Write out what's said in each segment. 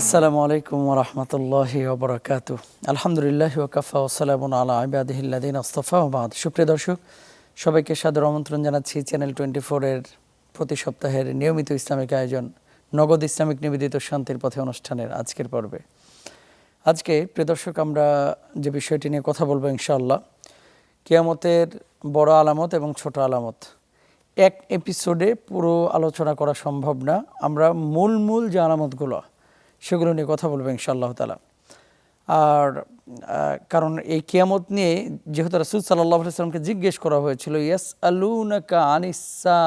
আসসালামু আলাইকুম রহমতুল্লাহ ওবরাকাত আলহামদুলিল্লাহ ওকাফা ওসালাম আলা আবাদিল্লাদিন আস্তফা ওবাদ সুপ্রিয় দর্শক, সবাইকে সাদর আমন্ত্রণ জানাচ্ছি চ্যানেল টোয়েন্টি ফোরের প্রতি সপ্তাহের নিয়মিত ইসলামিক আয়োজন, নগদ ইসলামিক নিবেদিত শান্তির পথে অনুষ্ঠানের আজকের পর্বে। আজকে, প্রিয় দর্শক, আমরা যে বিষয়টি নিয়ে কথা বলব ইনশাআল্লাহ, কিয়ামতের বড় আলামত এবং ছোট আলামত। এক এপিসোডে পুরো আলোচনা করা সম্ভব না। আমরা মূল মূল যে আলামতগুলো সেগুলো নিয়ে কথা বলব ইনশাআল্লাহ তালা আর কারণ এই কিয়ামত নিয়ে যেহেতু রাসুল সাল্লাহ সাল্লামকে জিজ্ঞেস করা হয়েছিল ইয়াস আলুনাকা আনিসা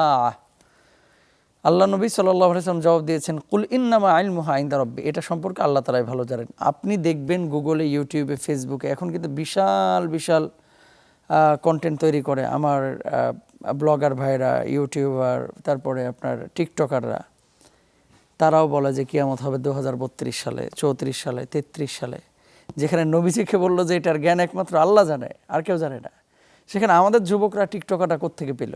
আল্লাহ নবী সাল্লাহ সাল্লাম জবাব দিয়েছেন, কুল ইন্নামা আইন মুহা আইন্দা রব্বি। এটা সম্পর্কে আল্লাহ তালাই ভালো জানেন। আপনি দেখবেন গুগলে, ইউটিউবে, ফেসবুকে এখন কিন্তু বিশাল বিশাল কন্টেন্ট তৈরি করে। আমার ব্লগার ভাইরা, ইউটিউবার, তারপরে আপনার টিকটকাররা তারাও বলে যে কিয়ামত হবে দু হাজার বত্রিশ সালে, চৌত্রিশ সালে, তেত্রিশ সালে। যেখানে নবীজিকে বলল যে এটার জ্ঞান একমাত্র আল্লাহ জানে, আর কেউ জানে না। সেখানে আমাদের যুবকরা টিকটকারটা কোত্থেকে পেল?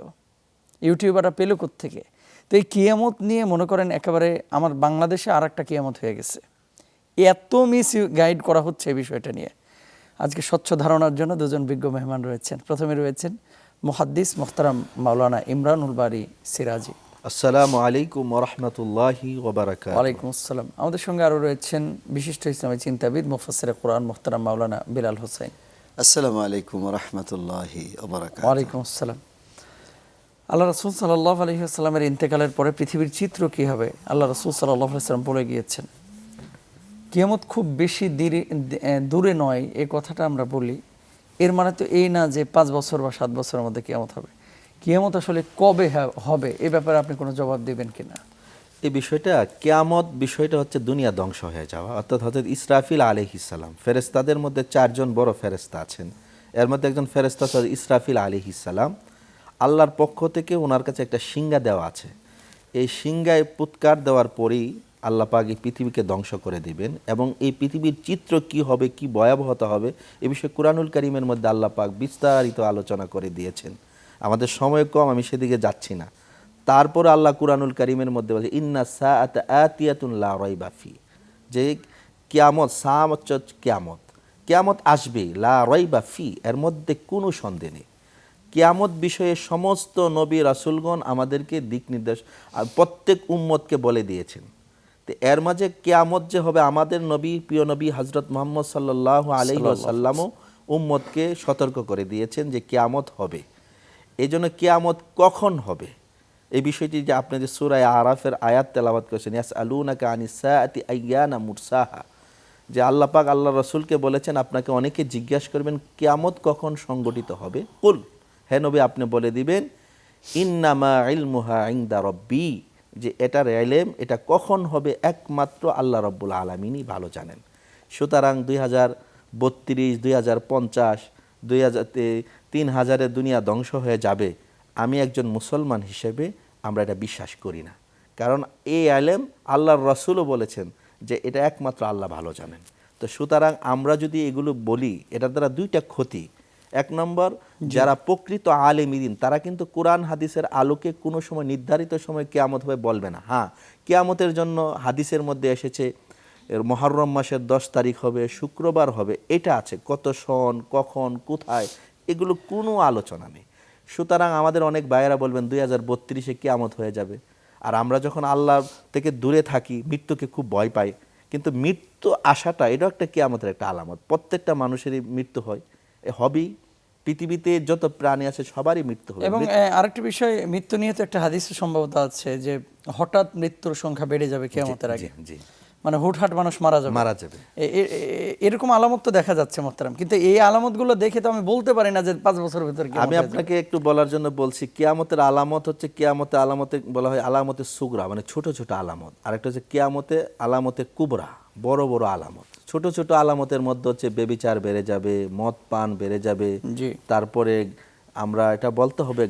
ইউটিউবাররা পেল কোত্থেকে? তো এই কিয়ামত নিয়ে মনে করেন একেবারে আমার বাংলাদেশে আর একটা কিয়ামত হয়ে গেছে। এত মিস গাইড করা হচ্ছে এই বিষয়টা নিয়ে। আজকে স্বচ্ছ ধারণার জন্য দুজন বিজ্ঞ মেহমান রয়েছেন। প্রথমে রয়েছেন মুহাদ্দিস মোখতারাম মাওলানা ইমরানুল বারি সিরাজি। আসসালামু আলাইকুম ওরহমতুল্লাহি ওবারাকাত ওয়ালাইকুম আসসালাম। আমাদের সঙ্গে আরও রয়েছেন বিশিষ্ট ইসলামী চিন্তাবিদ মুফাসির কোরআন মোহতারাম মাওলানা বিলাল হোসেন। আসসালামু আলাইকুম রহমতুল্লাহি ওবরাকাত ওয়ালাইকুম আসসালাম। আল্লাহ রসুল সাল্লাহ আলহিহাস্লামের ইন্তেকালের পরে পৃথিবীর চিত্র কী হবে? আল্লাহ রসুল সাল্লাহ সাল্লাম বলে গিয়েছেন কিয়ামত খুব বেশি দূরে দূরে নয় এ কথাটা আমরা বলি। এর মানে তো এই না যে পাঁচ বছর বা সাত বছরের মধ্যে কিয়ামত হবে। কিয়ামত আসলে কবে হবে? এ ব্যাপারে আপনি কোনো জবাব দেবেন কিনা? এই বিষয়টা, কেয়ামত বিষয়টা হচ্ছে দুনিয়া ধ্বংস হয়ে যাওয়া। অর্থাৎ হজরত ইসরাফিল আলহিসাল্লাম ফেরেস্তাদের মধ্যে চারজন বড় ফেরেস্তা আছেন। এর মধ্যে একজন ফেরেস্তা ইসরাফিল আলহিসাল্লাম আল্লাহর পক্ষ থেকে ওনার কাছে একটা সিঙ্গা দেওয়া আছে। এই সিঙ্গায় পুৎকার দেওয়ার পরেই আল্লাহ পাক এই পৃথিবীকে ধ্বংস করে দিবেন এবং এই পৃথিবীর চিত্র কি হবে, কি ভয়াবহতা হবে, এ বিষয়ে কুরআনুল করিমের মধ্যে আল্লাহ পাক বিস্তারিত আলোচনা করে দিয়েছেন। আমাদের সময় কম আমি সেদিকে যাচ্ছি না। তারপর আল্লাহ কুরআনুল করিমের মধ্যে বলছে ইন্না সাআত আতিয়াতুন লা রাইবা ফি। যে কিয়ামত সাম হচ্ছে কিয়ামত। কিয়ামত আসবে লা রাইবা ফি এর মধ্যে কোনো সন্দেহ নেই। কিয়ামত বিষয়ে সমস্ত নবী রাসূলগণ আমাদেরকে দিক নির্দেশ প্রত্যেক উম্মতকে বলে দিয়েছেন। তো এর মাঝে কেয়ামত যে হবে আমাদের নবী প্রিয় নবী হজরত মোহাম্মদ সাল্লাহ আলাইহি সাল্লামও উম্মতকে সতর্ক করে দিয়েছেন যে কেয়ামত হবে। এই জন্য কেয়ামত কখন হবে? এই বিষয়টি যে আপনি যে সুরায় আরাফের আয়াত তেলাবাদ করেছেন ইয়াস আলুনাকা আনিসাআতি আইয়ানা মুরসাহা, যে আল্লাহ পাক আল্লাহ রসুলকে বলেছেন, আপনাকে অনেকে জিজ্ঞাসা করবেন, কেয়ামত কখন সংগঠিত হবে? কুল, হে নবী, আপনি বলে দিবেন, ইন্নামা ইলমুহা ইংদা রব্বি, যে এটার এলেম এটা কখন হবে একমাত্র আল্লাহ রব্বুল আলমিনই ভালো জানেন। সুতরাং দুই হাজার বত্রিশ, দুই হাজার পঞ্চাশ, দুই হাজার তিন হাজারে দুনিয়া ধ্বংস হয়ে যাবে আমি একজন মুসলমান হিসেবে আমরা এটা বিশ্বাস করি না। কারণ এই আলেম আল্লাহর রসুলও বলেছেন যে এটা একমাত্র আল্লাহ ভালো জানেন। তো সুতরাং আমরা যদি এগুলো বলি এটার দ্বারা দুইটা ক্ষতি। এক নম্বর যারা প্রকৃত আলেমিদিন তারা কিন্তু কোরআন হাদিসের আলোকে কোনো সময় নির্ধারিত সময় কেয়ামত হবে বলবে না। হ্যাঁ কেয়ামতের জন্য হাদিসের মধ্যে এসেছে এর মহরম মাসের দশ তারিখ হবে শুক্রবার হবে এটা আছে। কত সন কখন কোথায় এগুলো কোনো আলোচনা নেই। সুতরাং আমাদের অনেক ভাইয়েরা বলবেন দুই হাজার বত্রিশে কেয়ামত হয়ে যাবে। আর আমরা যখন আল্লাহ থেকে দূরে থাকি মৃত্যুকে খুব ভয় পাই। কিন্তু মৃত্যু আসাটা এটাও একটা কেয়ামতের একটা আলামত। প্রত্যেকটা মানুষেরই মৃত্যু হয়। এ হবেই। পৃথিবীতে যত প্রাণী আছে সবারই মৃত্যু হবে। এবং আরেকটা বিষয় মৃত্যু নিয়ে তো একটা হাদিসের সম্ভবত আছে যে হঠাৎ মৃত্যুর সংখ্যা বেড়ে যাবে কেয়ামতের আগে। জি। মানে হুটহাট মানুষ মারা যাবে। মারা যাবে। এরকম আলামত তো দেখা যাচ্ছে মোহতারাম। কিন্তু এই আলামতগুলো দেখে তো আমি বলতে পারি না যে পাঁচ বছরের ভিতরে আমি আপনাকে একটু বলার জন্য বলছি কেয়ামতের আলামত হচ্ছে কিয়ামতে আলামতে বলা হয় আলামতে সুগরা মানে ছোট ছোট আলামত। আরেকটা হচ্ছে কিয়ামতে আলামতে কুবরা বড় বড় আলামত। ছোট ছোট আলামতের মধ্যে হচ্ছে বেবিচার বেড়ে যাবে মদ পান বেড়ে যাবে। তারপরে আমরা এটা বলতে হবে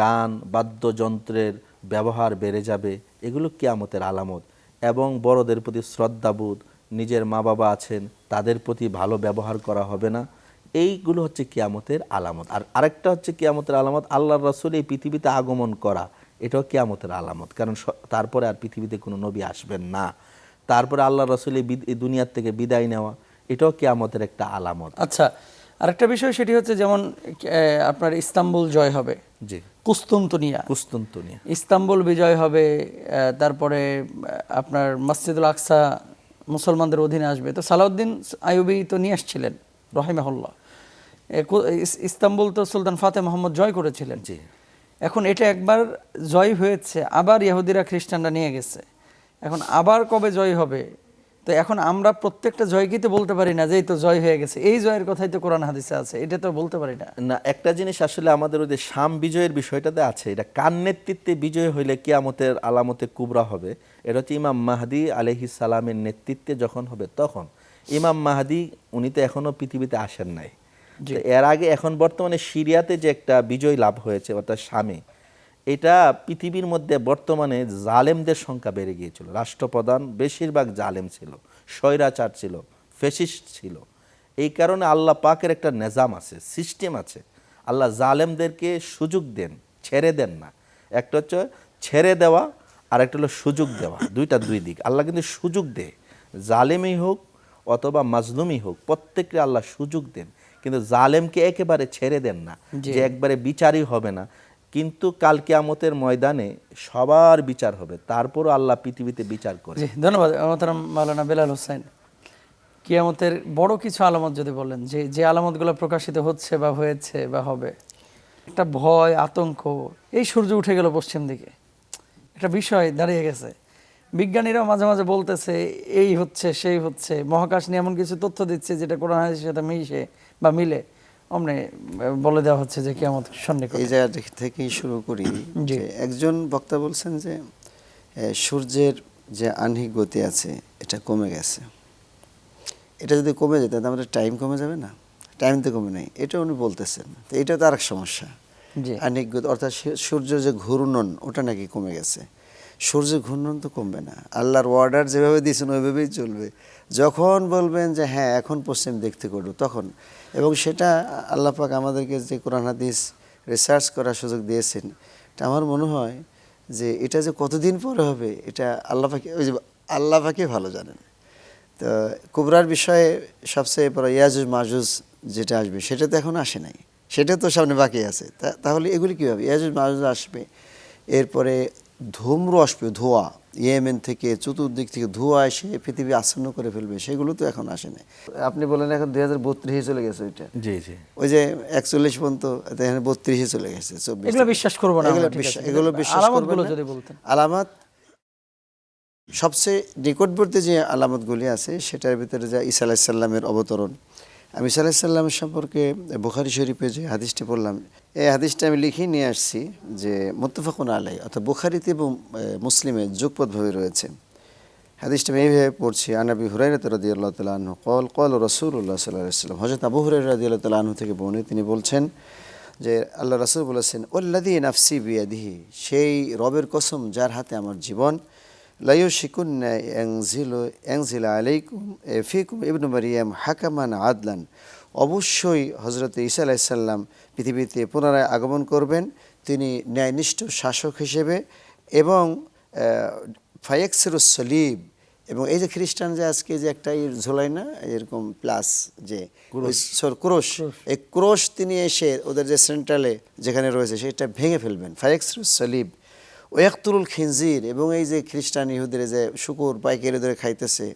গান বাদ্যযন্ত্রের ব্যবহার বেড়ে যাবে। এগুলো কেয়ামতের আলামত। এবং বড়দের প্রতি শ্রদ্ধাবোধ, নিজের মা বাবা আছেন, তাদের প্রতি ভালো ব্যবহার করা হবে না। এইগুলো হচ্ছে কিয়ামতের আলামত। আর আরেকটা হচ্ছে কিয়ামতের আলামত, আল্লাহর রসুল এই পৃথিবীতে আগমন করা। এটাও কিয়ামতের আলামত। কারণ তারপরে আর পৃথিবীতে কোনো নবী আসবেন না। তারপরে আল্লাহ রসুল এই দুনিয়ার থেকে বিদায় নেওয়া। এটাও কেয়ামতের একটা আলামত। আচ্ছা আরেকটা বিষয় সেটি হচ্ছে যেমন আপনার ইস্তাম্বুল জয় হবে। জি। কুস্তুনতুনিয়া কুস্তুন্তনিয়া ইস্তাম্বুল বিজয় হবে তারপরে আপনার মসজিদুল আকসা মুসলমানদের অধীনে আসবে। তো সালাউদ্দিন আইয়ুবি তো নিয়ে আসছিলেন রহিমাহুল্লাহ। ইস্তাম্বুল তো সুলতান ফাতে মোহাম্মদ জয় করেছিলেন। জি। এখন এটা একবার জয় হয়েছে আবার ইহুদিরা খ্রিস্টানরা নিয়ে গেছে। এখন আবার কবে জয় হবে তো এখন আমরা প্রত্যেকটা জয়কে তো বলতে পারি না যে এই তো জয় হয়ে গেছে। এই জয়ের কথাই তো কোরআন হাদিসে আছে এটা তো বলতে পারি না। না একটা জিনিস আসলে আমাদের ওই যে শাম বিজয়ের বিষয়টাতে আছে এটা কার নেতৃত্বে বিজয় হইলে কিয়ামতের আলামতে কুবরা হবে এটা হচ্ছে ইমাম মাহাদি আলহি সালামের নেতৃত্বে যখন হবে তখন। ইমাম মাহাদি উনি তো এখনও পৃথিবীতে আসেন নাই। এর আগে এখন বর্তমানে সিরিয়াতে যে একটা বিজয় লাভ হয়েছে অর্থাৎ শামে এটা পৃথিবীর মধ্যে বর্তমানে জালেমদের সংখ্যা বেড়ে গিয়েছিল। রাষ্ট্রপ্রধান বেশিরভাগ জালেম ছিল স্বৈরাচার ছিল ফেসিস্ট ছিল। এই কারণে আল্লাহ পাকের একটা নেজাম আছে সিস্টেম আছে। আল্লাহ জালেমদেরকে সুযোগ দেন ছেড়ে দেন না। একটা হচ্ছে ছেড়ে দেওয়া আর একটা হলো সুযোগ দেওয়া দুইটা দুই দিক। আল্লাহ কিন্তু সুযোগ দেয়। জালেমই হোক অথবা মাজলুমই হোক প্রত্যেককে আল্লাহ সুযোগ দেন। কিন্তু জালেমকে একেবারে ছেড়ে দেন না যে একবারে বিচারই হবে না। কিন্তু কাল কিয়ামতের ময়দানে সবার বিচার হবে। তারপরও আল্লাহ পৃথিবীতে বিচার করে। জি, ধন্যবাদ, মোহতারাম মাওলানা বেলাল হোসেন। কিয়ামতের বড় কিছু আলামত যদি বলেন, যে যে আলামতগুলো প্রকাশিত হচ্ছে বা হয়েছে বা হবে, একটা ভয়, আতঙ্ক, এই সূর্য উঠে গেল পশ্চিম দিকে। একটা বিষয় দাঁড়িয়ে গেছে। বিজ্ঞানীরাও মাঝে মাঝে বলতেছে, এই হচ্ছে, সেই হচ্ছে, মহাকাশ নিয়ে এমন কিছু তথ্য দিচ্ছে যেটা কোরআন হাদিসের সাথে মিশে বা মিলে। অমনে বলে দেওয়া হচ্ছে যে কিয়ামত সন্নিকট। এই জায়গা থেকেই শুরু করি যে একজন বক্তা বলছেন যে সূর্যের যে আহ্নিক গতি আছে এটা কমে গেছে। এটা যদি কমে যেত তাহলে আমাদের টাইম কমে যাবে না? টাইম তো কমে নাই। এটা উনি বলতেছেন। তো এটা তো আরেক সমস্যা। জি। আহ্নিক গতি অর্থাৎ সে- সূর্যের যে ঘূর্ণন ওটা নাকি কমে গেছে। সূর্যের ঘূর্ণন তো কমবে না। আল্লাহর অর্ডার যেভাবে দিয়েছেন, ওইভাবেই চলবে। যখন বলবেন যে হ্যাঁ এখন পশ্চিম দিক থেকে উঠো তখন। এবং সেটা আল্লাহ পাক আমাদেরকে যে কোরআন, হাদিস রিসার্চ করার সুযোগ দিয়েছেন এটা আমার মনে হয় যে, এটা যে কতদিন পরে হবে, এটা আল্লাহ পাকে, ওই যে আল্লাহ পাকে ভালো জানেন। তো কুবরার বিষয়ে সবচেয়ে বড় ইয়াজুজ মাজুজ যেটা আসবে, সেটা তো এখন আসে নাই। সেটা তো সামনে বাকি আছে। তাহলে এগুলি কী হবে ইয়াজুজ মাজুজ আসবে, এরপরে ধূম্র আসবে ধোঁয়া ইয়েমেন থেকে চতুর্দিক থেকে ধোঁয়া এসে পৃথিবী আচ্ছন্ন করে ফেলবে সেগুলো তো এখন আসে আপনি বলেন এখন দুই হাজার বত্রিশে চলে গেছে ওইটা। জি জি। ওই যে একচল্লিশ পর্যন্ত এখানে বত্রিশে চলে গেছে চব্বিশ এগুলো বিশ্বাস করব না এগুলো বিশ্বাস- আছে। এগুলো বিশ্বাস আলামতগুলো যদি বলতেন। আলামত সবচেয়ে নিকটবর্তী যে আলামতগুলি আছে সেটার ভিতরে যা ঈসা আলাহিসাল্লামের অবতরণ। আমি ঈসা আলাহিসাল্লামের সম্পর্কে বুখারি শরীফে যে হাদিসটি পড়লাম, এই হাদিসটা আমি লিখে নিয়ে আসছি যে মোত্তফাকুন আলাই অর্থাৎ বুখারিতে এবং মুসলিমে যুগপথভাবে রয়েছে। হাদিসটা আমি এইভাবে পড়ছি আনাবি হুরাইরাত রাদি আল্লাহ তালা কল কল রসুল্লাহ সাল্লাহ সাল্লাম। হজরত আবু হুরাই রাদি আল্লাহ তালা থেকে বর্ণিত, তিনি বলছেন যে আল্লাহ রাসুল বলেছেন ওল্লাদি নাফসি বিয়াদিহি, সেই রবের কসম যার হাতে আমার জীবন এংজিল আলাইকুম এ ফিকুম ইবনু মারিয়াম হাকামান আদলান অবশ্যই হজরত ঈসা আলাইসাল্লাম পৃথিবীতে পুনরায় আগমন করবেন। তিনি ন্যায়নিষ্ঠ শাসক হিসেবে এবং ফায়েক্সেরুস সলিব। এবং এই যে খ্রিস্টান যে আজকে যে একটা ঝোলাই না এরকম প্লাস যে ক্রোশ। এই ক্রোশ তিনি এসে ওদের যে সেন্ট্রালে যেখানে রয়েছে সেটা ভেঙে ফেলবেন। ফায়েক্সেরুস সলিব। ওয়াক্তুরুল খিনজির, এবং এই যে খ্রিস্টান ইহুদের যে শুকুর পাইকারি ধরে খাইতেছে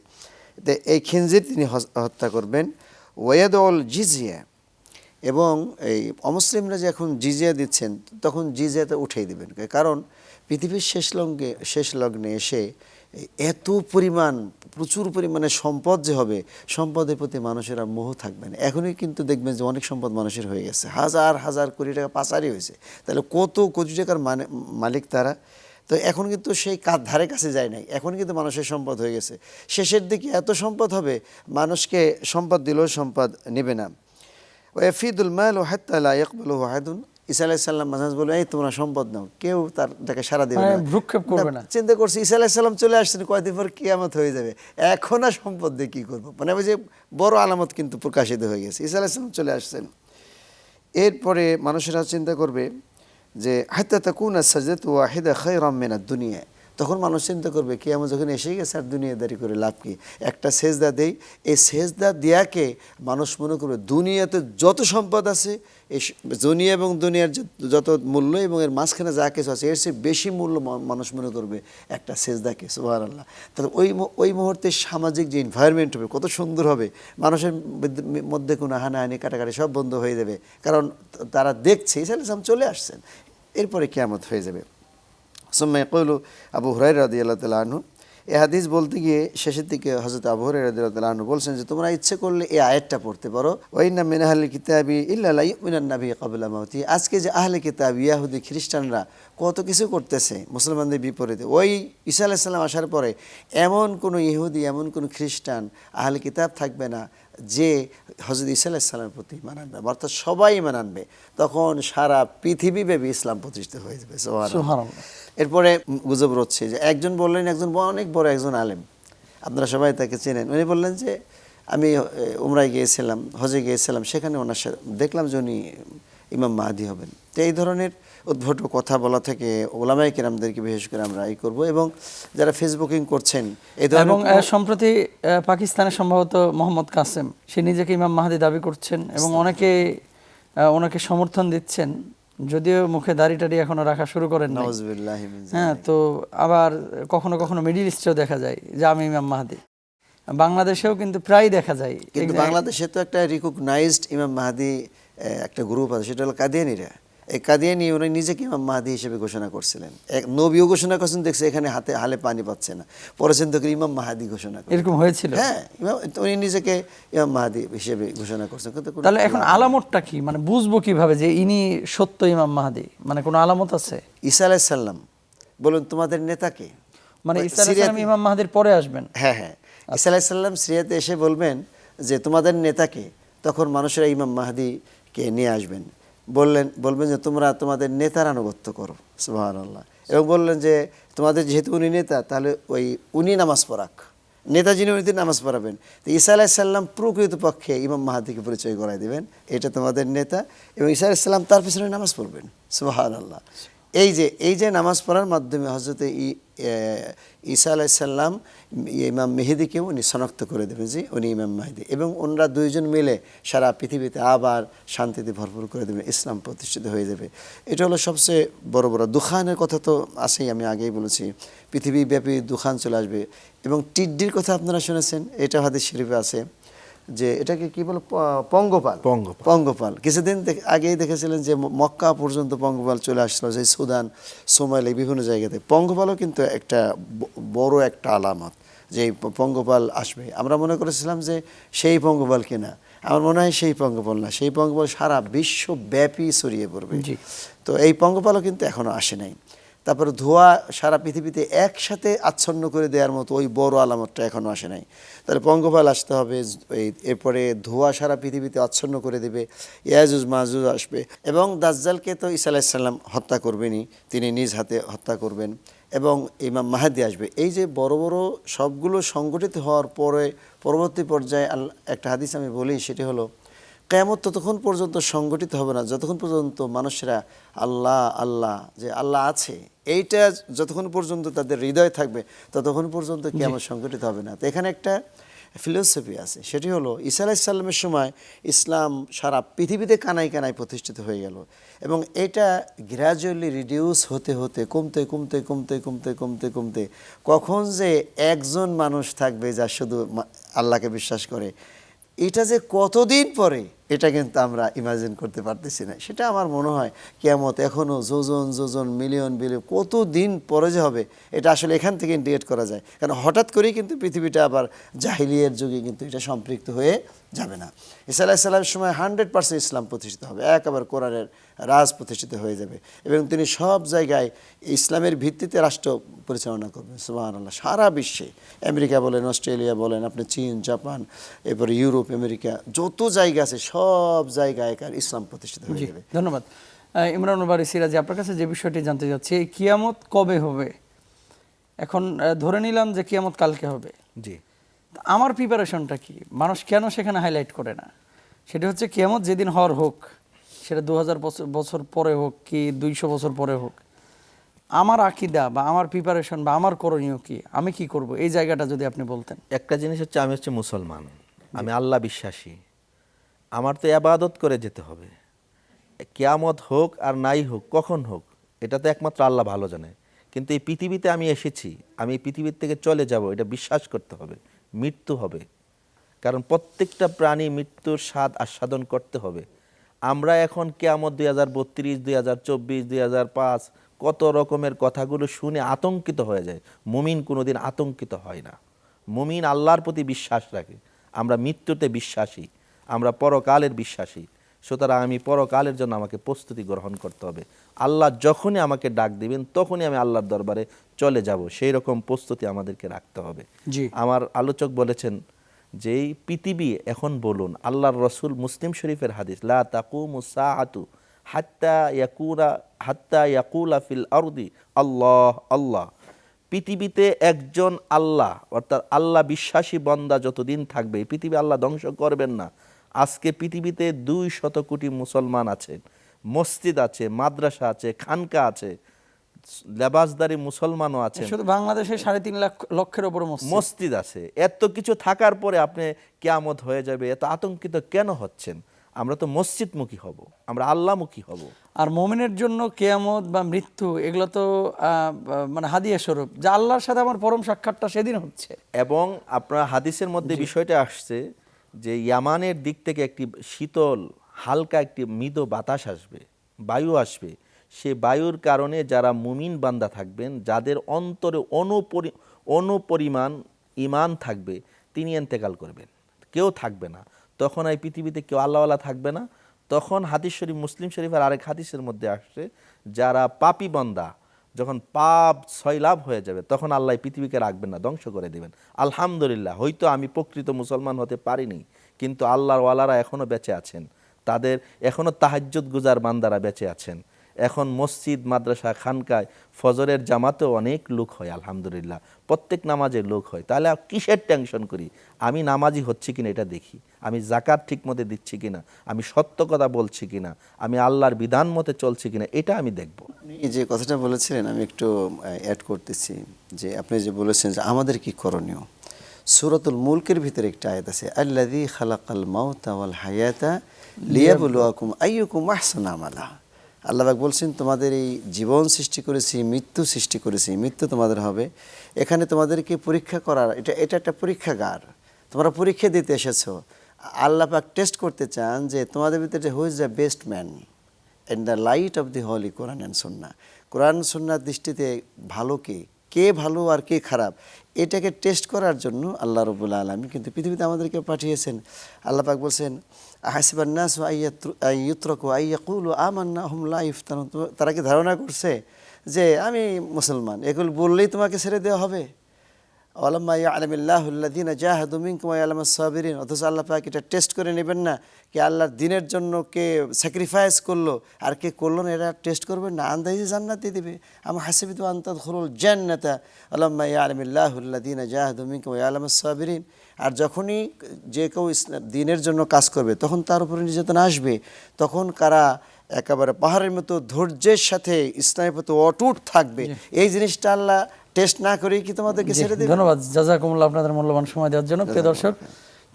এই খিনজির তিনি হত্যা করবেন। ওয়াদল জিজিয়া, এবং এই অমুসলিমরা যে এখন জিজিয়া দিচ্ছেন, তখন জিজিয়াতে উঠেই দেবেন। কারণ পৃথিবীর শেষ লগ্নে শেষ লগ্নে এসে এত পরিমাণ, প্রচুর পরিমাণে সম্পদ যে হবে, সম্পদের প্রতি মানুষের আর মোহ থাকবে না। এখনই কিন্তু দেখবেন যে অনেক সম্পদ মানুষের হয়ে গেছে। হাজার হাজার কোটি টাকা পাচারই হয়েছে। তাহলে কত কোটি টাকার মানে মালিক তারা? তো এখন কিন্তু সেই কাজ ধারে কাছে যায় নাই। এখন কিন্তু মানুষের সম্পদ হয়ে গেছে। শেষের দিকে এত সম্পদ হবে, মানুষকে সম্পদ দিলেও সম্পদ নেবে না। ওয়াফিদুল মাল ও হাত্তালা ইকবাল ওয়াহাদুন আলাইসাল্লাম মাঝাজ বলবে এই তোমরা সম্পদ নাও। কেউ তার তাকে সারা দেবে মানে না। ভ্রুক্ষেপ করবে না। চিন্তা করছি ইসা আলাইসাল্লাম চলে আসছেন কয়দিন পর কিয়ামত হয়ে যাবে। এখন আর সম্পদ দিয়ে কী করব? মানে ওই যে বড় আলামত কিন্তু প্রকাশিত হয়ে গেছে। ঈসা আলাইসাল্লাম চলে আসছেন। এরপরে মানুষেরা চিন্তা করবে যে হাত্তা তাকুনা সাজদাত ওয়াহিদা খায়রাম মিনাদ দুনিয়া। তখন মানুষ চিন্তা করবে কি আমার যখন এসে গেছে আর দুনিয়াদারি করে লাভ কি? একটা সেজদা দেই, এই সেজদা দেয়াকে মানুষ মনে করবে, দুনিয়াতে যত সম্পদ আছে, এই দুনিয়া এবং দুনিয়ার যত মূল্য এবং এর মাঝখানে যা কিছু আছে, এর চেয়ে বেশি মূল্য মানুষ মনে করবে একটা সেজদাকে সুবাহ আল্লাহ তাহলে ওই ওই মুহূর্তে সামাজিক যে এনভায়রনমেন্ট হবে, কত সুন্দর হবে। মানুষের মধ্যে- কোনো হানাহানি, কাটাকাটি সব বন্ধ হয়ে যাবে। কারণ তারা দেখছে ইসা ইসলাম চলে আসছেন। এরপরে কেয়ামত হয়ে যাবে। সুম্মা কইল আবু হুরাই রাদি আল্লাহ তাল আনহু। এ হাদিস বলতে গিয়ে শেষের দিকে হজরত আবু হুরাই রাদি আল্লাহ আনহু বলছেন যে, তোমরা ইচ্ছে করলে এই আয়াতটা পড়তে পারো। ওয়াইনা মিনাহাল কিতাবি ইল্লা ইউমিনান নাবি ক্বাবলা মাউতি। আজকে যে আহলে কিতাব ইয়াহুদি খ্রিস্টানরা কত কিছু করতেছে মুসলমানদের বিপরীতে। ওই ঈসা আলাইহিস সালাম আসার পরে এমন কোনো ইহুদি এমন কোনো খ্রিস্টান আহলে কিতাব থাকবে না যে হজরত ইসা আলাইসাল্লামের প্রতি ইমান আনবে অর্থাৎ সবাই ইমান আনবে। তখন সারা পৃথিবীব্যাপী ইসলাম প্রতিষ্ঠিত হয়ে যাবে। এরপরে গুজব রচ্ছে যে একজন বললেন একজন অনেক বড় একজন আলেম আপনারা সবাই তাকে চেনেন। উনি বললেন যে আমি উমরায় গিয়েছিলাম হজে গিয়েছিলাম সেখানে ওনার সাথে দেখলাম যে উনি ইমাম মাহাদি হবেন। তো এই ধরনের উদ্ভট কথা বলা থেকে ওলামাই কেরামদেরকে বিশেষ করে আমরা এই করব এবং যারা ফেসবুকিং করছেন এবং সম্প্রতি পাকিস্তানে সম্ভবত মোহাম্মদ কাসেম সে নিজেকে ইমাম মাহাদি দাবি করছেন এবং অনেকে ওনাকে সমর্থন দিচ্ছেন। যদিও মুখে দাড়ি টাড়ি এখনও রাখা শুরু করেন। হ্যাঁ তো আবার কখনো কখনো মিডিল ইস্টেও দেখা যায় যে আমি ইমাম মাহাদি। বাংলাদেশেও কিন্তু প্রায় দেখা যায়। কিন্তু বাংলাদেশে তো একটা রিকগনাইজড ইমাম মাহাদি একটা গ্রুপ আছে সেটা হলো কাদিয়ানিরা। এই কাদিয়ানি উনি নিজেকে ইমাম মাহাদি হিসেবে ঘোষণা করছিলেন। এক নবীও ঘোষণা করছেন দেখছে এখানে হাতে হালে পানি পাচ্ছে না। পরে চিন্তা করে ইমাম মাহাদি ঘোষণা করলেন। এরকম হয়েছিল? হ্যাঁ উনি নিজেকে ইমাম মাহাদি হিসেবে ঘোষণা করছেন। কিন্তু তাহলে এখন আলামতটা কি? মানে বুঝব কীভাবে যে ইনি সত্য ইমাম মাহাদি? মানে কোনো আলামত আছে? ঈসা আলাইসাল্লাম বলুন তোমাদের নেতাকে মানে আলাইহিস সালাম ইমাম মাহাদির পরে আসবেন? হ্যাঁ হ্যাঁ। ঈসা আলাইসাল্লাম সিরিয়াতে এসে বলবেন যে তোমাদের নেতাকে তখন মানুষেরা ইমাম মাহাদিকে নিয়ে আসবেন। বললেন, বলবেন যে তোমরা তোমাদের নেতার আনুগত্য করো সুবাহান আল্লাহ এবং বললেন যে তোমাদের যেহেতু উনি নেতা, তাহলে ওই উনি নামাজ পড়াক। নেতা যিনি উনি নামাজ পড়াবেন। তো ঈসা আলাইসাল্লাম প্রকৃতপক্ষে ইমাম মাহাদিকে পরিচয় করাই দেবেন। এটা তোমাদের নেতা এবং ঈসা আলাইসাল্লাম তার পিছনে নামাজ পড়বেন সুবাহান আল্লাহ এই যে এই যে নামাজ পড়ার মাধ্যমে হজরত ঈসা আলাইসাল্লাম ইমাম মেহেদিকেও উনি শনাক্ত করে দেবেন যে উনি ইমাম মাহিদি। এবং ওনারা দুইজন মিলে সারা পৃথিবীতে আবার শান্তিতে ভরপুর করে দেবেন ইসলাম প্রতিষ্ঠিত হয়ে যাবে। এটা হলো সবচেয়ে বড় বড় দুখানের কথা তো আছেই, আমি আগেই বলেছি। পৃথিবীব্যাপী দুখান চলে আসবে। এবং টিড্ডির কথা আপনারা শুনেছেন, এটা হাদিস শরীফে আছে। যে এটাকে কি বলো পঙ্গপাল। পঙ্গপাল। পঙ্গপাল। কিছুদিন আগেই দেখেছিলেন যে মক্কা পর্যন্ত পঙ্গপাল চলে আসলো যে সুদান সোমালি বিভিন্ন জায়গাতে। পঙ্গপালও কিন্তু একটা বড় একটা আলামত যে পঙ্গপাল আসবে। আমরা মনে করেছিলাম যে সেই পঙ্গপাল কিনা। আমার মনে হয় সেই পঙ্গপাল না। সেই পঙ্গপাল সারা বিশ্বব্যাপী ছড়িয়ে পড়বে। তো এই পঙ্গপালও কিন্তু এখনও আসে নাই। তারপরে ধোয়া সারা পৃথিবীতে একসাথে আচ্ছন্ন করে দেওয়ার মতো ওই বড় আলামতটা এখনও আসে নাই। তাহলে পঙ্গপাল আসতে হবে, এই এরপরে ধোয়া সারা পৃথিবীতে আচ্ছন্ন করে দেবে, ইয়াজুজ মাজুজ আসবে এবং দাজ্জালকে তো ইসা আলাইসাল্লাম হত্যা করবেনই, তিনি নিজ হাতে হত্যা করবেন এবং ইমাম মাহাদি আসবে। এই যে বড় বড় সবগুলো সংগঠিত হওয়ার পরে পরবর্তী পর্যায়ে একটা হাদিস আমি বলি, সেটি হলো কেমন ততক্ষণ পর্যন্ত সংগঠিত হবে না যতক্ষণ পর্যন্ত মানুষেরা আল্লাহ আল্লাহ যে আল্লাহ আছে এইটা যতক্ষণ পর্যন্ত তাদের হৃদয় থাকবে ততক্ষণ পর্যন্ত কেমন সংগঠিত হবে না। তো এখানে একটা ফিলোসফি আছে সেটি হলো ঈসা আলাইসাল্লামের সময় ইসলাম সারা পৃথিবীতে কানাই কানাই প্রতিষ্ঠিত হয়ে গেল এবং এটা গ্র্যাজুয়ালি রিডিউস হতে হতে কমতে কমতে কমতে কমতে কমতে কমতে কখন যে একজন মানুষ থাকবে যা শুধু আল্লাহকে বিশ্বাস করে এটা যে কতদিন পরে এটা কিন্তু আমরা ইমাজিন করতে পারতেছি না। সেটা আমার মনে হয় কেমত এখনও যোজন যোজন মিলিয়ন বিলিয়ন কত দিন পরে যে হবে, এটা আসলে এখান থেকে ইন্ডিকেট করা যায়। কারণ হঠাৎ করেই কিন্তু পৃথিবীটা আবার জাহিলিয়ের যুগে কিন্তু এটা সম্পৃক্ত হয়ে যাবে না। ইসা আলাহিসাল্লামের সময় হান্ড্রেড পার্সেন্ট ইসলাম প্রতিষ্ঠিত হবে একেবারে কোরআনের রাজ প্রতিষ্ঠিত হয়ে যাবে এবং তিনি সব জায়গায় ইসলামের ভিত্তিতে রাষ্ট্র পরিচালনা করবেন। সুবাহ আল্লাহ সারা বিশ্বে। আমেরিকা বলেন অস্ট্রেলিয়া বলেন আপনি চীন জাপান এরপরে ইউরোপ আমেরিকা যত জায়গা আছে সব জায়গায় একার ইসলাম প্রতিষ্ঠিত হয়ে যাবে। ধন্যবাদ। ইমরান বাড়ি সিরাজি আপনার কাছে যে বিষয়টি জানতে চাচ্ছি এই কিয়ামত কবে হবে? এখন ধরে নিলাম যে কিয়ামত কালকে হবে। জি। আমার প্রিপারেশনটা কি? মানুষ কেন সেখানে হাইলাইট করে না? সেটা হচ্ছে কিয়ামত যেদিন হওয়ার হোক সেটা দু হাজার বছর বছর পরে হোক কি দুইশো বছর পরে হোক আমার আকিদা বা আমার প্রিপারেশন বা আমার করণীয় কি? আমি কি করব? এই জায়গাটা যদি আপনি বলতেন। একটা জিনিস হচ্ছে আমি হচ্ছে মুসলমান। আমি আল্লাহ বিশ্বাসী। আমার তো আবাদত করে যেতে হবে। কেয়ামত হোক আর নাই হোক কখন হোক এটা তো একমাত্র আল্লাহ ভালো জানে। কিন্তু এই পৃথিবীতে আমি এসেছি আমি এই পৃথিবীর থেকে চলে যাব এটা বিশ্বাস করতে হবে। মৃত্যু হবে। কারণ প্রত্যেকটা প্রাণী মৃত্যুর স্বাদ আস্বাদন করতে হবে। আমরা এখন কেয়ামত দুই হাজার বত্রিশ, দুই হাজার চব্বিশ, দুই হাজার পাঁচ কত রকমের কথাগুলো শুনে আতঙ্কিত হয়ে যায় মুমিন কোনোদিন আতঙ্কিত হয় না। মুমিন আল্লাহর প্রতি বিশ্বাস রাখে। আমরা মৃত্যুতে বিশ্বাসী। আমরা পরকালের বিশ্বাসী। সুতরাং আমি পরকালের জন্য আমাকে প্রস্তুতি গ্রহণ করতে হবে। আল্লাহ যখনই আমাকে ডাক দিবেন তখনই আমি আল্লাহর দরবারে চলে যাব। সেই রকম প্রস্তুতি আমাদেরকে রাখতে হবে। জি। আমার আলোচক বলেছেন যে এই পৃথিবী এখন বলুন আল্লাহর রসুল মুসলিম শরীফের হাদিস লা তাকুমু সাআতু হাত্তা ইয়াকুরা হাত্তা ইয়াকুলা ফিল আরদি আল্লাহ আল্লাহ। পৃথিবীতে একজন আল্লাহ অর্থাৎ আল্লাহ বিশ্বাসী বন্দা যতদিন থাকবে পৃথিবী আল্লাহ ধ্বংস করবেন না। আজকে পৃথিবীতে দুই শত কোটি মুসলমান আছেন মসজিদ আছে মাদ্রাসা আছে খানকা আছে লেবাসদারি মুসলমানও আছেন। শুধু বাংলাদেশে সাড়ে তিন লাখ লক্ষের ওপর মসজিদ। মসজিদ আছে। এত কিছু থাকার পরে আপনি কেয়ামত হয়ে যাবে এত আতঙ্কিত কেন হচ্ছেন? আমরা তো মসজিদমুখী হব আমরা আল্লাহমুখী হব। আর মোমিনের জন্য কেয়ামত বা মৃত্যু এগুলো তো মানে হাদিয়া স্বরূপ যা আল্লাহর সাথে আমার পরম সাক্ষাৎটা সেদিন হচ্ছে। এবং আপনার হাদিসের মধ্যে বিষয়টা আসছে যে ইয়ামানের দিক থেকে একটি শীতল, হালকা একটি মৃদ বাতাস আসবে, বায়ু আসবে। সে বায়ুর কারণে যারা মুমিন বান্দা থাকবেন, যাদের অন্তরে অনুপরি, অনুপরিমাণ ইমান থাকবে, তিনি এন্তেকাল করবেন। কেউ থাকবে না। তখন এই পৃথিবীতে কেউ আল্লাহওয়ালা থাকবে না। তখন হাদিস শরীফ, মুসলিম শরীফের আরেক হাদিসের মধ্যে আসছে, যারা পাপি বন্দা যখন পাপ সয়লাভ হয়ে যাবে, তখন আল্লাহ পৃথিবীকে রাখবেন না, ধ্বংস করে দেবেন। আলহামদুলিল্লাহ, হয়তো আমি প্রকৃত মুসলমান হতে পারিনি, কিন্তু আল্লাহর ওয়ালারা এখনও বেঁচে আছেন। তাদের এখনও তাহাজ্জুদ গুজার বান্দারা বেঁচে আছেন। এখন মসজিদ, মাদ্রাসা, খানকায় ফজরের জামাতেও অনেক লোক হয়, আলহামদুলিল্লাহ। প্রত্যেক নামাজের লোক হয়। তাহলে কিসের টেনশন করি? আমি নামাজি হচ্ছি কিনা এটা দেখি। আমি জাকাত ঠিক মতো দিচ্ছি কিনা? আমি সত্য কথা বলছি কিনা? আমি আল্লাহর বিধান মতে চলছি কিনা? এটা আমি দেখব। যে কথাটা বলেছিলেন, আমি একটু অ্যাড করতেছি যে, আপনি যে বলেছেন যে, আমাদের কি করণীয়? সুরতুল মুলকের ভিতরে একটা আয়াত আছে, আল্লাযী খালাকাল মাউতা হায়াতা লিয়াবলুয়াকুম আইয়ুকুম আহসানু আমালা। আল্লাহ পাক বলছেন, তোমাদের এই জীবন সৃষ্টি করেছি, মৃত্যু সৃষ্টি করেছি মৃত্যু তোমাদের হবে। এখানে তোমাদেরকে পরীক্ষা করার, এটা এটা একটা পরীক্ষাগার। তোমরা পরীক্ষা দিতে এসেছ। আল্লাপাক টেস্ট করতে চান যে তোমাদের ভিতরে who is the best man in the light of the holy Quran and Sunnah Quran সন্ন্যার দৃষ্টিতে ভালো কে? কে ভালো আর কে খারাপ, এটাকে টেস্ট করার জন্য আল্লাহ রবুল্লা আলমী কিন্তু পৃথিবীতে আমাদেরকে পাঠিয়েছেন। আল্লাহ পাক বলছেন হাসিবান্নাস আইয়ুত্রকু আইয়াকুল আমান্না হুমলা ইফতান তারা কি ধারণা করছে যে, আমি মুসলমান, এগুলো বললেই তোমাকে ছেড়ে দেওয়া হবে? আলাম্মা আলমিল্লাহুল্লাদিন জাহাদুমিনকুম আলম সাবিরিন। অথচ আল্লাহ পাক এটা টেস্ট করে নেবেন না কি আল্লাহর দিনের জন্য কে স্যাক্রিফাইস করল আর কে করল না এরা টেস্ট করবেন না আন্দাজে জান্নাতি দিবে। আমার হাসিবিত আন্তাদ খুরুল জান্নাতা। আলাম্মা আলমিল্লাহুল্লাদিন জাহাদুমিনকুম আলম সাবিরিন। আর যখনই যে কেউ ইসলাম দিনের জন্য কাজ করবে তখন তার উপরে নির্যাতন আসবে। তখন কারা একেবারে পাহাড়ের মতো ধৈর্যের সাথে ইসলামের প্রতি অটুট থাকবে। এই জিনিসটা আল্লাহ টেস্ট না করেই কি তোমাদেরকে ছেড়ে দেবে? ধন্যবাদ। জাজাকুমুল্লাহ আপনাদের মূল্যবান সময় দেওয়ার জন্য। প্রিয় দর্শক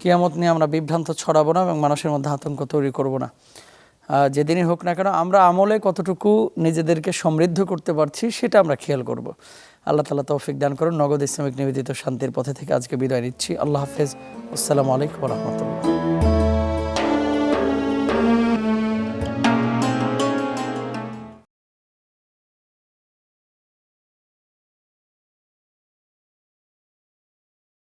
কিয়ামত নিয়ে আমরা বিভ্রান্ত ছড়াবো না এবং মানুষের মধ্যে আতঙ্ক তৈরি করব না। যেদিনই হোক না কেন আমরা আমলে কতটুকু নিজেদেরকে সমৃদ্ধ করতে পারছি সেটা আমরা খেয়াল করব। আল্লাহ তালা তৌফিক দান করুন। নগদ ইসলামিক নিবেদিত শান্তির পথে থেকে আজকে বিদায় নিচ্ছি। আল্লাহ হাফেজ। আসসালামু আলাইকুম রহমতুল্লাহ।